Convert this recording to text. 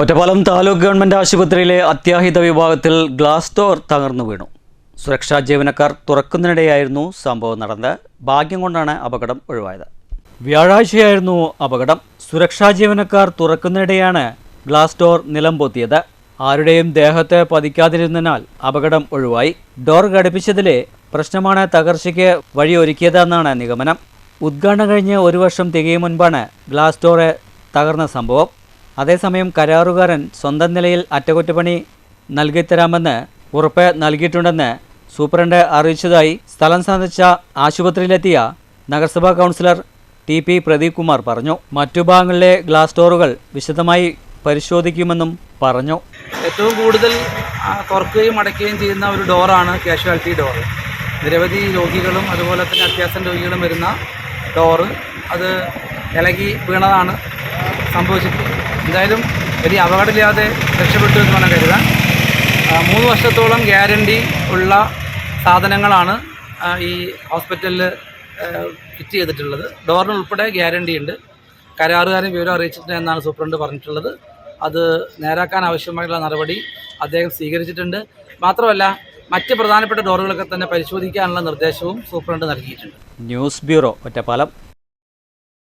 Ottapalam taluk government ആശുപത്രിയിലെ അത്യാഹിത വിഭാഗത്തിൽ ഗ്ലാസ് ഡോർ തകർന്നു വീണു. സുരക്ഷാ ജീവനക്കാർ തുറക്കുന്നതിനിടെയായിരുന്നു സംഭവം നടന്നത്. ഭാഗ്യം കൊണ്ടാണ് അപകടം ഒഴിവായത്. വ്യാഴാഴ്ചയായിരുന്നു അപകടം. സുരക്ഷാ ജീവനക്കാർ തുറക്കുന്നതിനിടെയാണ് ഗ്ലാസ് ഡോർ നിലം പൊത്തിയത് ആരുടെയും ദേഹത്തെ പതിക്കാതിരുന്നതിനാൽ അപകടം ഒഴിവായി. ഡോർ ഘടിപ്പിച്ചതിലെ പ്രശ്നമാണ് തകർച്ചയ്ക്ക് വഴിയൊരുക്കിയതെന്നാണ് നിഗമനം. ഉദ്ഘാടനം കഴിഞ്ഞ് ഒരു വർഷം തികയും മുൻപാണ് ഗ്ലാസ് ഡോറെ തകർന്ന സംഭവം. അതേസമയം കരാറുകാരൻ സ്വന്തം നിലയിൽ അറ്റകുറ്റപ്പണി നൽകിത്തരാമെന്ന് ഉറപ്പ് നൽകിയിട്ടുണ്ടെന്ന് സൂപ്രണ്ട് അറിയിച്ചതായി സ്ഥലം സന്ദർശിച്ച ആശുപത്രിയിലെത്തിയ നഗരസഭാ councillor T P Pradeep Kumar പറഞ്ഞു. മറ്റു ഭാഗങ്ങളിലെ ഗ്ലാസ് ഡോറുകൾ വിശദമായി പരിശോധിക്കുമെന്നും പറഞ്ഞു. ഏറ്റവും കൂടുതൽ തുറക്കുകയും അടയ്ക്കുകയും ചെയ്യുന്ന ഒരു ഡോറാണ് കാഷ്വാലിറ്റി ഡോർ നിരവധി രോഗികളും അതുപോലെ തന്നെ അത്യാവശ്യം രോഗികളും വരുന്ന ഡോറ്. അത് ഇളകി വീണതാണ് സംഭവിച്ചിട്ടുള്ളത് എന്തായാലും വലിയ അപകടമില്ലാതെ രക്ഷപ്പെട്ടു എന്ന് വേണം കരുതാൻ. മൂന്ന് വർഷത്തോളം ഗ്യാരണ്ടി ഉള്ള സാധനങ്ങളാണ് ഈ ഹോസ്പിറ്റലിൽ ഫിറ്റ് ചെയ്തിട്ടുള്ളത്. ഡോറിന് ഉൾപ്പെടെ ഗ്യാരണ്ടി ഉണ്ട്. കരാറുകാരൻ വിവരം അറിയിച്ചിട്ടുണ്ട് എന്നാണ് സൂപ്രണ്ട് പറഞ്ഞിട്ടുള്ളത്. അത് നേരാക്കാൻ ആവശ്യമായിട്ടുള്ള നടപടി അദ്ദേഹം സ്വീകരിച്ചിട്ടുണ്ട്. മാത്രമല്ല മറ്റ് പ്രധാനപ്പെട്ട ഡോറുകളൊക്കെ തന്നെ പരിശോധിക്കാനുള്ള നിർദ്ദേശവും സൂപ്രണ്ട് നൽകിയിട്ടുണ്ട്. News bureau Ottapalam.